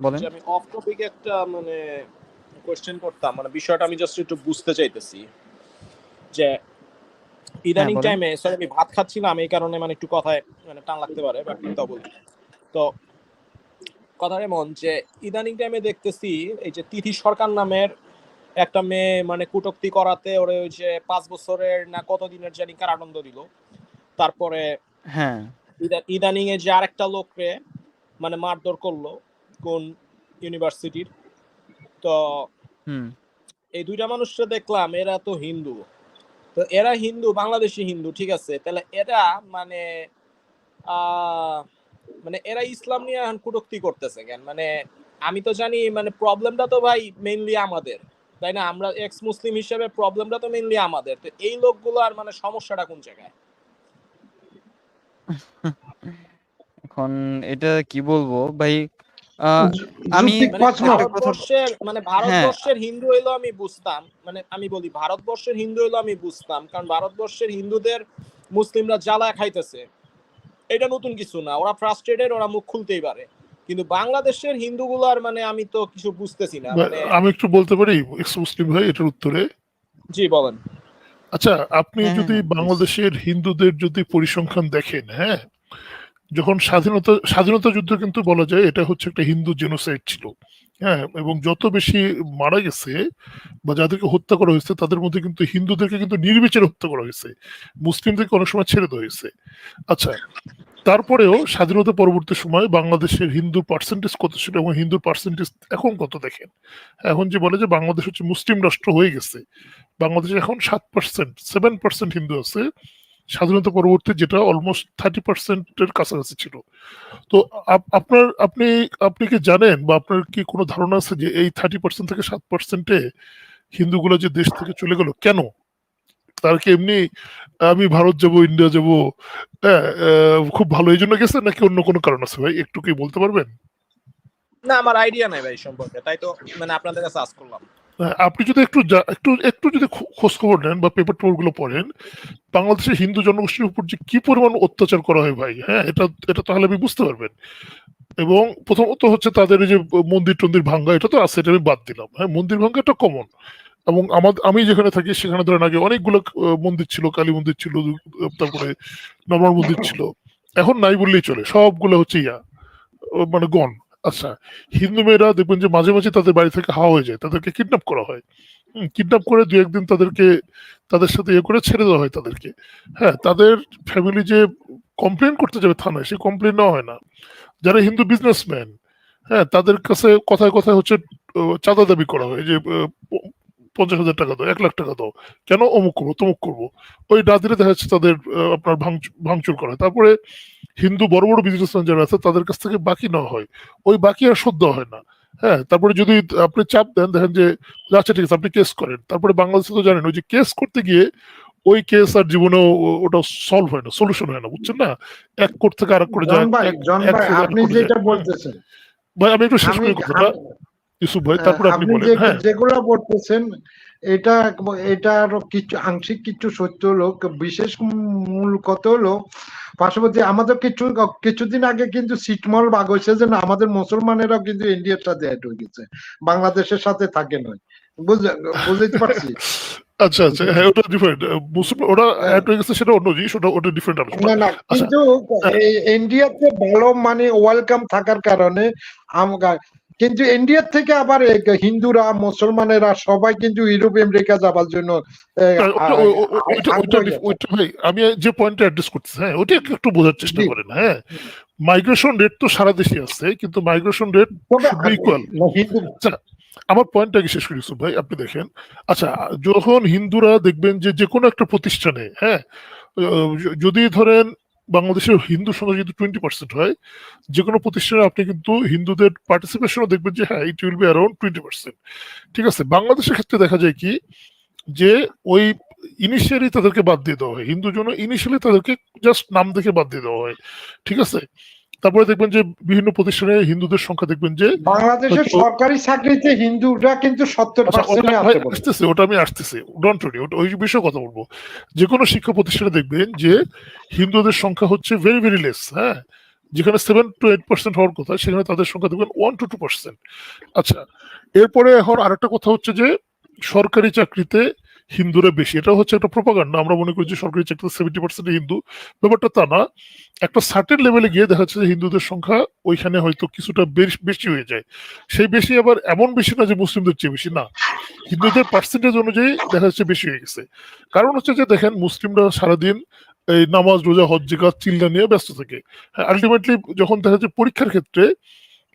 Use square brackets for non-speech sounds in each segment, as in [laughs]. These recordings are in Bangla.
বলেন। আমি অফ টপিক একটা মানে কোশ্চেন করতাম মানে বিষয়টা আমি জাস্ট একটু বুঝতে চাইতেছি। যে ইদানিং টাইমে সরি আমি ভাত খাচ্ছিলাম এই কারণে মানে একটু কথায় মানে টান লাগতে পারে বাট তাও বলি তো কথা এমন যে ইদানিং টাইমে দেখতেছি এই যে তিথি সরকার নামের একটা মেয়ে মানে কুটক্তি করাতে ওরে ওই যে পাঁচ বছরের না কত দিনের জানি কারাদণ্ড দিল। তারপরে হ্যাঁ। ইদানিং এ যে আরেকটা লোকরে মানে মারধর করল কোন ইউনিভার্সিটির? তো এই দুইটা মানুষকে দেখলাম এরা তো হিন্দু। তো এরা হিন্দু বাংলাদেশি হিন্দু ঠিক আছে? তাহলে এরা মানে মানে এরা ইসলাম নিয়ে এখন কুটক্তি করতেছে কেন? মানে আমি তো জানি মানে প্রবলেমটা তো ভাই মেইনলি আমাদের তাই না? আমরা এক্স মুসলিম হিসেবে প্রবলেমটা তো মেইনলি আমাদের। তো এই লোকগুলো আর মানে সমস্যাটা কোন জায়গায়? এখন এটা কি বলব? ভাই আমি মানে ভারতবর্ষের মানে ভারতবর্ষের হিন্দু হইল আমি বুঝতাম। মানে আমি বলি ভারতবর্ষের হিন্দু হইল আমি বুঝতাম কারণ ভারতবর্ষের হিন্দুদের মুসলিমরা জ্বালা খাইতেছে। এটা নতুন কিছু না ওরা ফ্রাস্ট্রেটেড ওরা মুখ খুলতেই পারে। কিন্তু বাংলাদেশের হিন্দুগুলার মানে আমি তো কিছু বুঝতেছি না মানে আমি একটু বলতে পারি মুসলিম ভাই এটার উত্তরে। জি বলেন। আচ্ছা আপনি হ্যাঁ, যদি হ্যাঁ, বাংলাদেশের হিন্দুদের যদি পরিসংখ্যান দেখেন হ্যাঁ যখন স্বাধীনতা স্বাধীনতা যুদ্ধ কিন্তু বলা যায় এটা হচ্ছে একটা হিন্দু জেনোসাইড ছিল। হ্যাঁ এবং যত বেশি মারা গেছে বা যাদেরকে হত্যা করা হয়েছে, তাদের মধ্যে কিন্তু হিন্দুদেরকে কিন্তু নির্বিচারে হত্যা করা হয়েছে। মুসলিমদেরকে অনেক সময় ছেড়ে দেওয়া হয়েছে। আচ্ছা তারপরেও স্বাধীনতা পরবর্তী সময় বাংলাদেশের হিন্দু পার্সেন্টেজ কত ছিল এবং হিন্দুর পার্সেন্টেজ এখন কত দেখেন? এখন যে বলে যে বাংলাদেশ হচ্ছে মুসলিম রাষ্ট্র হয়ে গেছে। বাংলাদেশে এখন সাত পার্সেন্ট সেভেন পার্সেন্ট হিন্দু আছে। স্বাধীনতা পরবর্তী যেটা অলমোস্ট থার্টি পার্সেন্টের কাছাকাছি ছিল। তো আপনার আপনি আপনি কি জানেন বা আপনার কি কোনো ধারণা আছে যে এই থার্টি পার্সেন্ট থেকে সাত পার্সেন্টে হিন্দুগুলো যে দেশ থেকে চলে গেল? কেন? তার কি এমনি আমি ভারত যাব ইন্ডিয়া যাব খুব ভালো এই জন্য গেছে নাকি অন্য কোনো কারণ আছে ভাই? একটু কি বলতে পারবেন? না আমার আইডিয়া নাই ভাই সম্পর্কে তাই তো মানে আপনাদের কাছে আজ করলাম। হ্যাঁ, আপনি যদি একটু একটু একটু যদি খোঁজ খবর নেন বা পেপার টেপারগুলো পড়েন, বাংলাদেশের হিন্দু জনগোষ্ঠীর উপর যে কি পরিমাণ অত্যাচার করা হয় ভাই হ্যাঁ এটা এটা তাহলে আপনি বুঝতে পারবেন। এবং প্রথমত হচ্ছে তাদের যে মন্দির টন্দির ভাঙ্গা, এটা তো আছে, এটা আমি বাদ দিলাম। হ্যাঁ মন্দির ভাঙ্গা এটা কমন এবং আমাদের আমি যেখানে থাকি, সেখানে ধরেন আগে অনেকগুলো মন্দির ছিল, কালী মন্দির ছিল তারপরে নর্মাল মন্দির ছিল। এখন নাই বললেই চলে, সবগুলো হচ্ছে ইয়া মানে গণ আচ্ছা হিন্দু মেয়েরা দেখবেন যে মাঝে মাঝে তাদের বাড়ি থেকে হাওয়া হয়ে যায়, তাদেরকে কিডন্যাপ করা হয়। কিডন্যাপ করে দু একদিন তাদেরকে, তাদের সাথে ইয়ে করে ছেড়ে দেওয়া হয় তাদেরকে। হ্যাঁ তাদের ফ্যামিলি যে কমপ্লেন করতে যাবে থানায়, সেই কমপ্লেন নেওয়া হয় না। যারা হিন্দু বিজনেসম্যান হ্যাঁ তাদের কাছে কথায় কথায় হচ্ছে চাঁদা দাবি করা হয় যে পঞ্চাশ হাজার টাকা দাও, এক লাখ টাকা দাও। কেন অমুক করব, তমুক করব? ওই রাত্রিরে দেখা যাচ্ছে তাদের আপনার ভাঙচুর করা তারপরে হিন্দু বড় বড় বিজনেসম্যান যারা আছে তাদের কাছ থেকে বাকি নেওয়া হয়। ওই বাকি আর সদ্য হয় না। হ্যাঁ তারপরে যদি আপনি চাপ দেন দেখেন যে আচ্ছা ঠিক আছে আপনি কেস করেন। তারপরে বাংলাদেশে তো জানেন ওই যে কেস করতে গিয়ে ওই কেস আর জীবনেও ওটা সলভ হয় না সলিউশন হয় না বুঝছেন না? এক কোর্ট থেকে আরেক করে যায় আপনি যেটা বলতেছেন। ভাই আমি একটু শেষ করি কথাটা। ইউসুফ ভাই তারপরে আপনি বলেন হ্যাঁ। যেগুলো বলতেছেন এটা এটা আরও কিছু আংশিক কিছু সত্য হলো বিশেষ মূল কথা হলো পার্শ্ববর্তী আমাদের কিছু কিছুদিন আগে কিন্তু সিটমল বাগ হয়েছে যে না আমাদের মুসলমানেরাও কিন্তু ইন্ডিয়ার সাথে অ্যাড হয়ে গেছে। বাংলাদেশের সাথে থাকে নয়। বুঝতে পারছি? [laughs] আচ্ছা আচ্ছা হ্যাঁ ওটা ডিফারেন্ট মুসলিম ওরা অ্যাড হয়ে গেছে সেটা অন্য জিনিস ওটা ওটা ডিফারেন্ট আলোচনা। না আচ্ছা। কিন্তু ইন্ডিয়াতে ভালো মানে ওয়েলকাম থাকার কারণে আমরা কিন্তু ইন্ডিয়ার থেকে আবার হিন্দুরা মুসলমানেরা সবাই কিন্তু ইউরোপ আমেরিকা যাবার জন্য আমি যে পয়েন্টটা অ্যাড্রেস করতেছি হ্যাঁ ওটা একটু বোঝার চেষ্টা করেন হ্যাঁ। মাইগ্রেশন রেট তো সারা দেশে আছে কিন্তু মাইগ্রেশন রেট হিন্দু আমার পয়েন্টটা কি শেষ করি ভাই? আপনি দেখেন। আচ্ছা যখন হিন্দুরা দেখবেন যে যে কোনো একটা প্রতিষ্ঠানে হ্যাঁ যদি ধরেন বাংলাদেশের হিন্দু সংখ্যা কিন্তু টোয়েন্টি পার্সেন্ট হয়। যে কোনো প্রতিষ্ঠানে আপনি কিন্তু হিন্দুদের পার্টিসিপেশনও দেখবেন যে হ্যাঁ it will be around twenty percent ঠিক আছে, বাংলাদেশের ক্ষেত্রে দেখা যায় কি, যে ওই ইনিশিয়ালি তাদেরকে বাদ দিয়ে দেওয়া হয়। হিন্দু জন্য ইনিশিয়ালি তাদেরকে জাস্ট নাম দেখে বাদ দিয়ে দেওয়া হয়। ঠিক আছে? তারপরে দেখবেন যে বিভিন্ন প্রতিষ্ঠানে হিন্দুদের সংখ্যা দেখবেন যে বাংলাদেশের সরকারি চাকরিতে হিন্দুরা কিন্তু সত্তর আচ্ছা। আসতেছে ওটা আমি আসতেছি। ডোন্ট ওটা ওই বিষয়ে কথা বলব। যে কোনো শিক্ষা প্রতিষ্ঠানে দেখবেন যে হিন্দুদের সংখ্যা হচ্ছে ভেরি ভেরি লেস হ্যাঁ? যেখানে সেভেন টু এইট পার্সেন্ট হওয়ার কথা সেখানে তাদের সংখ্যা দেখবেন ওয়ান টু টু পার্সেন্ট আচ্ছা এরপরে এখন আরেকটা কথা হচ্ছে যে সরকারি চাকরিতে হিন্দুরা বেশি। এটা হচ্ছে একটা প্রপাগান্ডা আমরা মনে করি যে সরকারি চাকরিতে সেভেন্টি পার্সেন্ট হিন্দু। ব্যাপারটা তা না। একটা সার্টেন লেভেলে গিয়ে দেখা যাচ্ছে যে হিন্দুদের সংখ্যা ওইখানে হয়তো কিছুটা বেশ- বেশি হয়ে যায়। সেই বেশি আবার এমন বেশি না যে মুসলিমদের চেয়ে বেশি। না। হিন্দুদের পার্সেন্টেজ অনুযায়ী দেখা যাচ্ছে বেশি হয়ে গেছে। কারণ হচ্ছে যে দেখেন, মুসলিমরা সারাদিন এই নামাজ, রোজা হজ জিকাত চিল্লা নিয়ে ব্যস্ত থাকে। আলটিমেটলি যখন দেখা যাচ্ছে পরীক্ষার ক্ষেত্রে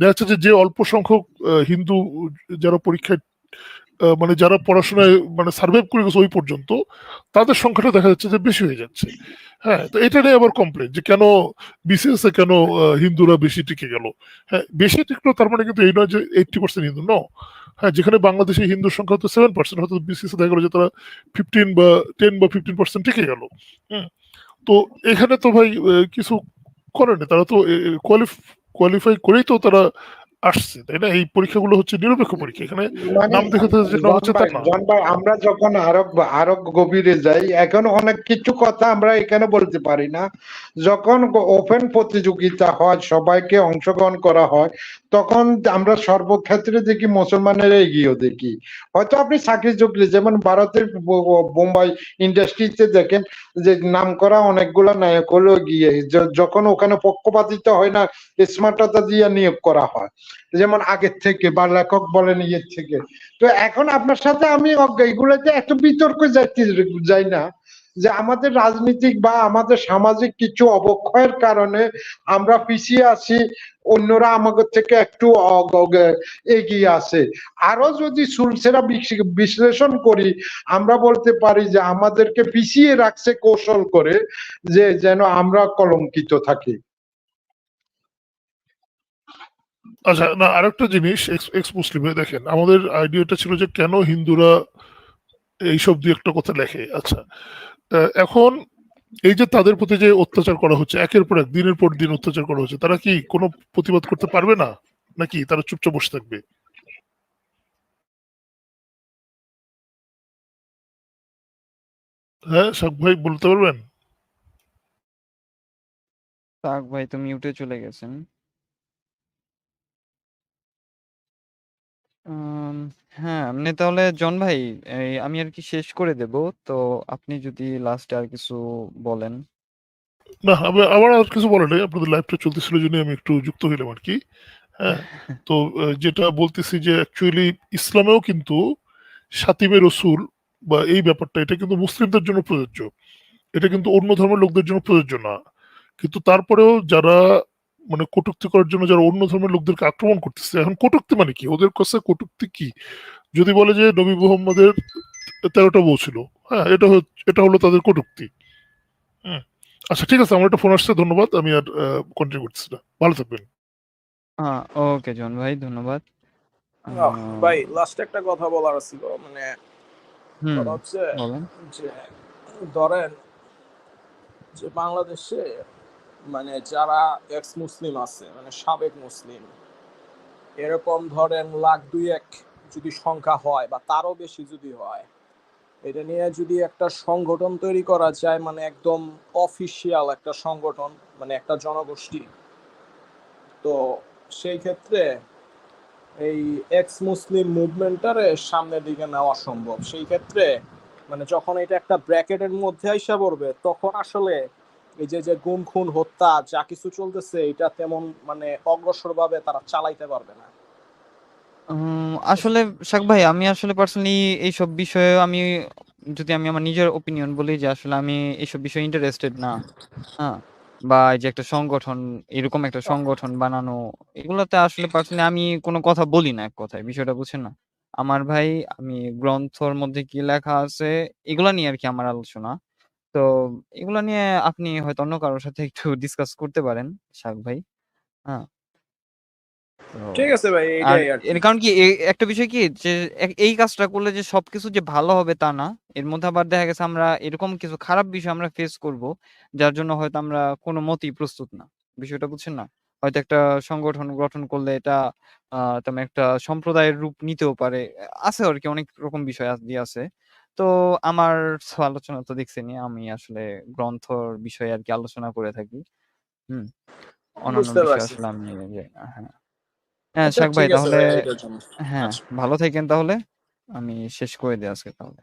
দেখা যাচ্ছে যে অল্প সংখ্যক হিন্দু যারা পরীক্ষায় মানে যারা পড়াশোনায় মানে সার্ভাইভ করে গেছে ওই পর্যন্ত, তাদের সংখ্যাটা দেখা যাচ্ছে যে বেশি হয়ে যাচ্ছে। হ্যাঁ তো এটা নিয়ে আবার কমপ্লেন যে কেন বিসিএস এ কেন হিন্দুরা বেশি টিকে গেল? হ্যাঁ বেশি টিকলো তার মানে কিন্তু এই নয় যে এইটটি পার্সেন্ট হিন্দু ন হ্যাঁ যেখানে বাংলাদেশে হিন্দুর সংখ্যা হতো সেভেন পার্সেন্ট হয়তো বিসিএস দেখা গেলো যে তারা ফিফটিন বা টেন বা ফিফটিন পার্সেন্ট টিকে গেল। হুম, তো এখানে তো ভাই কিছু করেনি তারা তো কোয়ালিফাই করেই তো তারা আসছে তাই না? এই পরীক্ষাগুলো হচ্ছে নিরপেক্ষ পরীক্ষা এখানে মানে নাম দেখে তো যেটা হচ্ছে তা না। ভাই, আমরা যখন আরও আরও গভীরে যাই এখন অনেক কিছু কথা আমরা এখানে বলতে পারি না। যখন ওপেন প্রতিযোগিতা হয় সবাইকে অংশগ্রহণ করা হয় তখন আমরা সর্বক্ষেত্রে দেখি মুসলমানের এগিয়েও দেখি। হয়তো আপনি চাকরি যোগ্য যেমন ভারতের বোম্বাই ইন্ডাস্ট্রিতে দেখেন যে নাম করা অনেকগুলো নায়ক হলো গিয়ে যখন ওখানে পক্ষপাতিত্ব হয় না, স্মার্টতা দিয়ে নিয়োগ করা হয়। যেমন আগের থেকে বা লেখক বলেন ইয়ের থেকে। তো এখন আপনার সাথে আমি এগুলোতে এত বিতর্ক যাই না। যে আমাদের রাজনীতিক বা আমাদের সামাজিক কিছু অবক্ষয়ের কারণে আমরা পিছিয়ে আছি, অন্যরা আমাদের থেকে একটু এগিয়ে আছে। আরও যদি সুলসেরা বিশ্লেষণ করি, আমরা বলতে পারি যে আমাদেরকে পিছিয়ে রাখছে কৌশল করে যে যেন আমরা কলঙ্কিত থাকি। আচ্ছা না, আরেকটা জিনিস, এক্স মুসলিমে দেখেন, আমাদের আইডিয়াটা ছিল যে কেন হিন্দুরা এইসব দিয়ে একটা কথা লেখে। আচ্ছা এখন এই যে তাদের প্রতি যে অত্যাচার করা হচ্ছে, একের পর এক, দিনের পর দিন অত্যাচার করা হচ্ছে, তারা কি কোনো প্রতিবাদ করতে পারবে না? নাকি তারা চুপচাপ বসে থাকবে? হ্যাঁ শাক ভাই বলতে পারবেন? তাক ভাই, তো মিউটে চলে গেছেন। হ্যাঁ আপনি তাহলে জন ভাই আমি আর কি শেষ করে দেব। তো আপনি যদি লাস্টে আর কিছু বলেন। না আমি আমার আর কিছু বলে নাই। আপনাদের লাইভটা চলতেছিল জন্য আমি একটু যুক্ত হইলাম আর কি। হ্যাঁ তো যেটা বলতেছি যে অ্যাকচুয়ালি ইসলামেও কিন্তু সাতিমে রসুল বা এই ব্যাপারটা, এটা কিন্তু মুসলিমদের জন্য প্রযোজ্য। এটা কিন্তু অন্য ধর্মের লোকদের জন্য প্রযোজ্য না। কিন্তু তারপরেও যারা মানে কটুক্তি করার জন্য যারা অন্য ধর্মের লোকদেরকে আক্রমণ করতেছে। এখন কটুক্তি মানে কি? ওদের কাছে কটুক্তি কি? যদি বলে যে নবী মোহাম্মদের তেরোটা বউ ছিল হ্যাঁ এটা হচ্ছে- এটা হলো তাদের কটুক্তি। হুম আচ্ছা ঠিক আছে আমার একটা ফোন আসছে ধন্যবাদ আমি আর কন্টিনিউ করতেছি না। ভালো থাকবেন। হ্যাঁ ওকে জন ভাই ধন্যবাদ। ভাই লাস্ট একটা কথা বলার ছিল মানে হুম হচ্ছে বলেন। যে ধরেন যে বাংলাদেশে মানে যারা এক্স মুসলিম আছে মানে সাবেক মুসলিম, এরকম ধরেন লাখ দুই এক যদি সংখ্যা হয় বা তারও বেশি যদি হয়, এটা নিয়ে যদি একটা সংগঠন তৈরি করা যায় মানে একদম অফিসিয়াল একটা সংগঠন মানে একটা জনগোষ্ঠী, তো সেই ক্ষেত্রে এই এক্স মুসলিম মুভমেন্টারে সামনের দিকে নেওয়া সম্ভব। সেই ক্ষেত্রে মানে যখন এটা একটা ব্র্যাকেটের মধ্যে আইসা পড়বে, তখন আসলে এই যে যে গুম, খুন, হত্যা, যা কিছু চলতেছে, এটা তেমন মানে অগ্রসর ভাবে তারা চালাইতে পারবে না। আসলে শাক ভাই, আমি আসলে পার্সোনালি এইসব বিষয়ে আমি, যদি আমি আমার নিজের ওপিনিয়ন বলি যে আসলে আমি এইসব বিষয়ে ইন্টারেস্টেড না। হ্যাঁ বা এই যে একটা সংগঠন, এরকম একটা সংগঠন বানানো, এগুলোতে আসলে পার্সোনালি আমি কোনো কথা বলি না এক কথায়, বিষয়টা বুঝছেন না? আমার ভাই, আমি গ্রন্থর মধ্যে কি লেখা আছে, এগুলা নিয়ে আর কি আমার আলোচনা। তো এগুলা নিয়ে আপনি হয়তো অন্য কারোর সাথে একটু [laughs] ডিসকাস করতে পারেন শাক ভাই। হ্যাঁ তো ঠিক আছে ভাই আর এইটাই এর কারণ কি এ- একটা বিষয় কি যে এই কাজটা করলে যে সবকিছু যে ভালো হবে তা না এর মধ্যে আবার দেখা গেছে আমরা এরকম কিছু খারাপ বিষয় আমরা ফেস করব যার জন্য হয়তো আমরা কোনো মতেই প্রস্তুত না। বিষয়টা বুঝছেন না? হয়তো একটা সংগঠন গঠন করলে এটা আহ তেমন একটা সম্প্রদায়ের রূপ নিতেও পারে আছে আর কি অনেক রকম বিষয় দিয়ে আছে। তো আমার আলোচনা তো দেখছেনি আমি আসলে গ্রন্থর বিষয়ে আর কি আলোচনা করে থাকি হম অন্যান্য বুঝতে বিষয় পারছি। আসলে আমি যে হ্যাঁ। হ্যাঁ, আচ্ছা শাক ভাই ঠিক আছে তাহলে ভাই এটার জন্য। হ্যাঁ, আচ্ছা। ভালো থাকেন তাহলে। আমি শেষ করে দিই আজকে তাহলে।